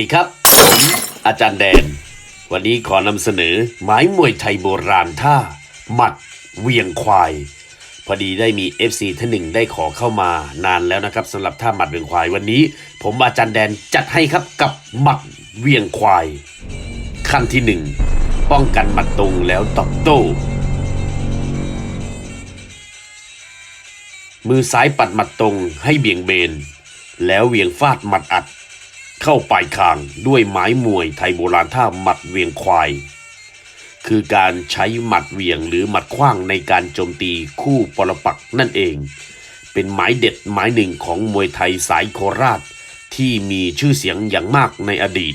สวัสดีครับ ผมอาจารย์แดน วันนี้ขอนำเสนอไม้มวยไทยโบราณท่า หมัดเวียงควาย พอดีได้มี FC ท่านหนึ่งได้ขอเข้ามานานแล้วนะครับสำหรับท่าหมัดเวียงควายวันนี้ ผมอาจารย์แดนจัดให้ครับกับหมัดเวียงควาย ขั้นที่หนึ่งป้องกันหมัดตรงแล้วตอบโต้มือซ้ายปัดหมัดตรงให้เบี่ยงเบน แล้วเวียงฟาดหมัดอัด เข้าปลายคางด้วยไม้มวยไทยโบราณท่าหมัดเวียงควาย คือการใช้หมัดเวียงหรือหมัดขว้างในการโจมตีคู่ปรปักนั่นเอง เป็นไม้เด็ดไม้หนึ่งของมวยไทยสายโคราช ที่มีชื่อเสียงอย่างมากในอดีต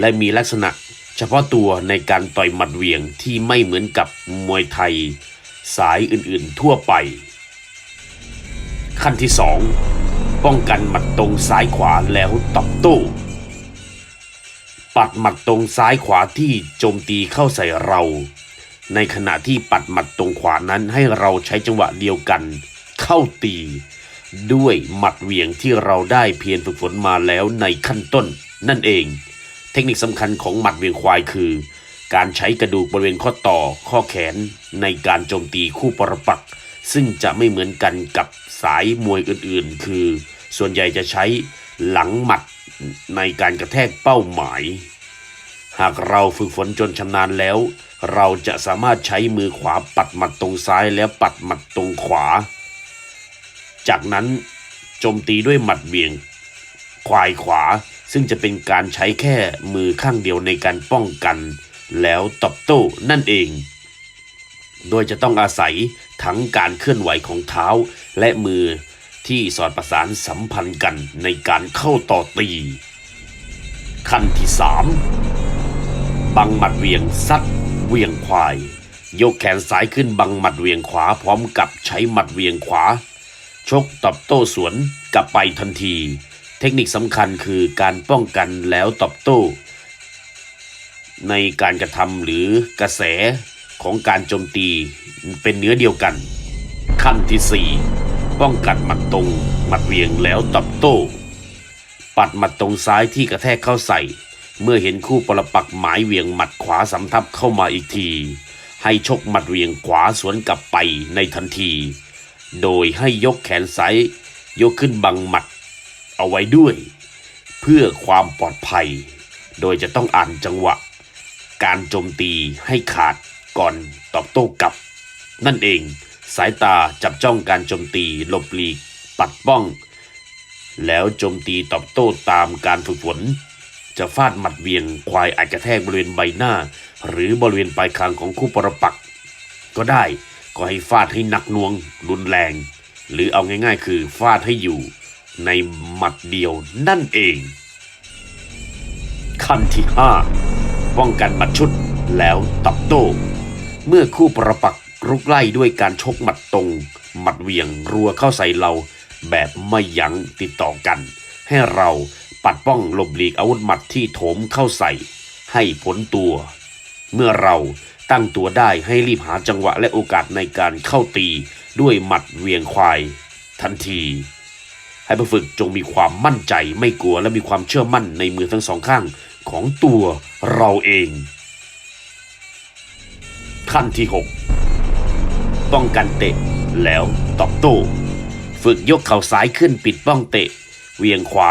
และมีลักษณะเฉพาะตัวในการต่อยหมัดเวียงที่ไม่เหมือนกับมวยไทย สายอื่นๆทั่วไป ขั้นที่2 ป้องกันหมัดตรงซ้ายขวาแล้วตอบโต้ ปัดหมัดตรงซ้ายขวาที่โจมตีเข้าใส่เรา ในขณะที่ปัดหมัดตรงขวานั้นให้เราใช้จังหวะเดียวกัน เข้าตี ด้วยหมัดเหวี่ยงที่เราได้เพียรฝึกฝนมาแล้วในขั้นต้น นั่นเอง เทคนิคสำคัญของหมัดเหวียงควายคือ การใช้กระดูกบริเวณข้อต่อข้อแขน ในการโจมตีคู่ปรปักษ์ซึ่งจะไม่เหมือนกันกับสายมวยอื่นๆ คือ ส่วนใหญ่จะใช้หลังหมัดในการกระแทกเป้าหมาย หากเราฝึกฝนจนชำนาญแล้ว เราจะสามารถใช้มือขวาปัดหมัดตรงซ้ายแล้วปัดหมัดตรงขวา จากนั้นโจมตีด้วยหมัดเบี่ยง ควายขวาซึ่งจะเป็นการใช้แค่มือข้างเดียวในการป้องกัน แล้วตอบโต้นั่นเอง โดยจะต้องอาศัยทั้งการเคลื่อนไหวของเท้าและมือ ที่สอดประสานสัมพันธ์กันในการเข้าต่อตี ขั้นที่ 3 บังหมัดเวียงซัดเวียงควาย ยกแขนซ้ายขึ้นบังหมัดเวียงขวาพร้อมกับใช้หมัดเวียงขวา ชกตอบโต้สวนกลับไปทันที เทคนิคสำคัญคือการป้องกันแล้วตอบโต้ ในการกระทำหรือกระแสของการโจมตีเป็นเนื้อเดียวกัน ขั้นที่ 4 ป้องกันหมัดตรง หมัดเวียงแล้วตอบโต้ ปัดหมัดตรงซ้ายที่กระแทกเข้าใส่ เมื่อเห็นคู่ปรปักหมายเวียงหมัดขวาสำทับเข้ามาอีกที ให้ชกหมัดเวียงขวาสวนกลับไปในทันที โดยให้ยกแขนซ้ายยกขึ้นบังหมัด เอาไว้ด้วย เพื่อความปลอดภัย โดยจะต้องอ่านจังหวะ การโจมตีให้ขาดก่อนตอบโต้กลับ นั่นเอง สายตาจับจ้องการโจมตีหลบหลีก ปัดป้อง แล้วโจมตีตอบโต้ตามการฝึกฝน จะฟาดหมัดเวียงควายอาจจะแทกบริเวณใบหน้า หรือบริเวณปลายคางของคู่ปรปัก ก็ได้ก็ให้ฟาดให้หนักน่วง รุนแรง หรือเอาง่ายๆ คือฟาดให้อยู่ ในหมัดเดียวนั่นเองขั้นที่ 5 ป้องกันหมัดชุดแล้วตอบโต้ เมื่อคู่ประปัก รุกไล่ด้วยการชกหมัดตรง หมัดเวียงรัวเข้าใส่เราแบบไม่ยั้งติดต่อกัน ให้เราปัดป้องหลบหลีกอาวุธหมัดที่โถมเข้าใส่ ให้พ้นตัว เมื่อเราตั้งตัวได้ให้รีบหาจังหวะและโอกาสในการเข้าตีด้วยหมัดเวียงควาย ทันที ให้ผู้ฝึกจงมีความมั่นใจไม่กลัวและมีความเชื่อมั่นในมือทั้งสองข้างของตัวเราเอง ขั้นที่ 6 ป้องกันเตะ แล้วตอบโต้ฝึกยกเข่าซ้ายขึ้นปิดป้องเตะ เวียงขวา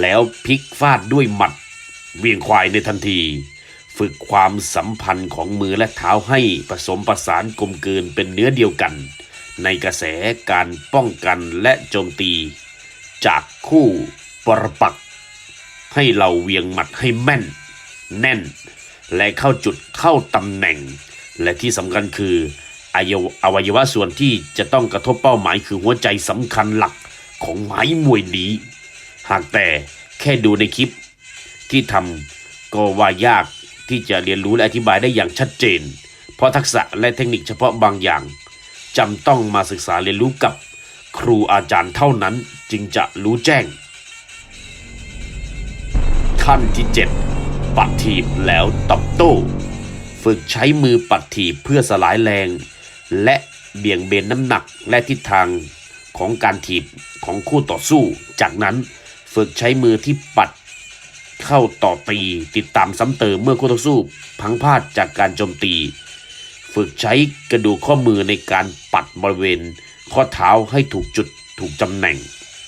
แล้วพลิกฟาดด้วยหมัด เวียงควายในทันที ฝึกความสัมพันธ์ของมือและเท้าให้ผสมประสานกลมเกลืนเป็นเนื้อเดียวกัน ในกระแสการป้องกันและโจมตี จากคู่ปรปัก ให้เราเวียงหมัดให้แม่น แน่น และเข้าจุดเข้าตำแหน่ง และที่สำคัญคือ อวัยวอวัยวะส่วนที่จะต้องกระทบเป้าหมายคือหัวใจสำคัญหลักของไม้มวยนี้ หากแต่แค่ดูในคลิปที่ทำก็ว่ายากที่จะเรียนรู้และอธิบายได้อย่างชัดเจน เพราะทักษะและเทคนิคเฉพาะบางอย่างจำต้องมาศึกษาเรียนรู้กับครูอาจารย์เท่านั้นจึงจะรู้แจ้ง ขั้นที่ 7 ปัดถีบแล้วตอบโต้ ฝึกใช้มือปัดถีบเพื่อสลายแรง และเบี่ยงเบนน้ำหนักและทิศทางของการถีบของคู่ต่อสู้ จากนั้นฝึกใช้มือที่ปัดเข้าต่อตีติดตามซ้ำเติมเมื่อคู่ต่อสู้พังพลาดจากการโจมตี ฝึกใช้กระดูกข้อมือในการปัดบริเวณ ข้อเท้าให้ถูกจุดถูกตำแหน่ง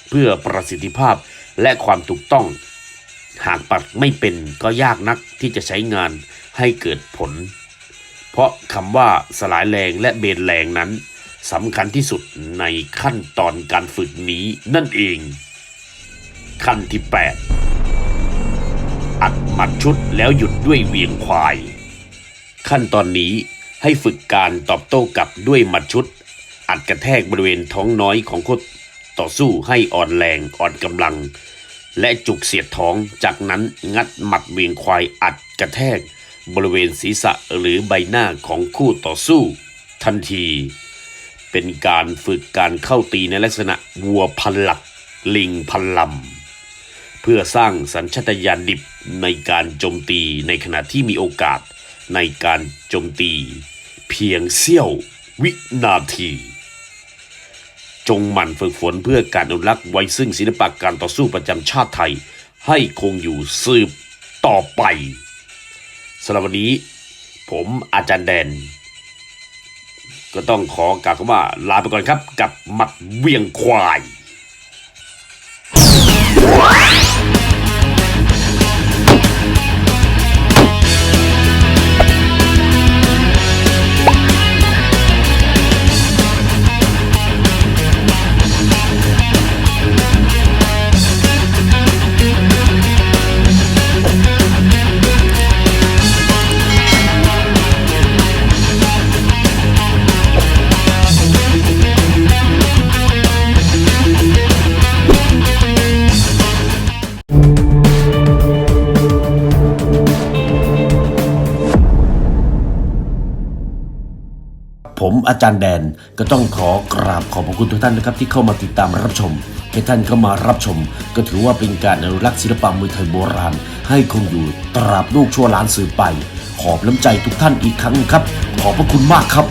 เพื่อประสิทธิภาพและความถูกต้อง หากปัดไม่เป็นก็ยากนักที่จะใช้งานให้เกิดผล เพราะคำว่าสลายแรงและเบนแรงนั้นสำคัญที่สุดในขั้นตอนการฝึกนี้นั่นเอง ขั้นที่ 8 อัดหมัดชุดแล้วหยุดด้วยเวียงควาย ขั้นตอนนี้ให้ฝึกการตอบโต้กลับด้วยหมัดชุด อัดกระแทกบริเวณท้องน้อยของคู่ต่อสู้ให้อ่อนแรงอ่อนกำลัง และจุกเสียดท้องจากนั้นงัดหมัดเวียงควายอัดกระแทก บริเวณศีรษะหรือใบหน้าของคู่ต่อสู้ ทันที เป็นการฝึกการเข้าตีในลักษณะวัวพันหลัก ลิงพันลำ เพื่อสร้างสัญชาตญาณดิบในการโจมตีในขณะที่มีโอกาสในการโจมตี เพียงเสี้ยววินาที จงหมั่นฝึกฝนเพื่อการอนุรักษ์ไว้ซึ่งศิลปะการต่อสู้ประจำชาติไทย ให้คงอยู่สืบต่อไป สำหรับวันนี้ ผมอาจารย์แดน ก็ต้องขอกล่าวคำว่าลาไปก่อนครับ กับหมัดเวียงควาย ผมอาจารย์แดนก็ต้องขอกราบขอบพระคุณทุกท่านนะครับที่เข้ามาติดตามรับชมให้ท่านเข้ามารับชม ก็ถือว่าเป็นการอนุรักษ์ศิลปะมวยไทยโบราณ ให้คงอยู่ตราบลูกชั่วล้านสืบไป ขอบน้ำใจทุกท่านอีกครั้งครับ ขอบพระคุณมากครับ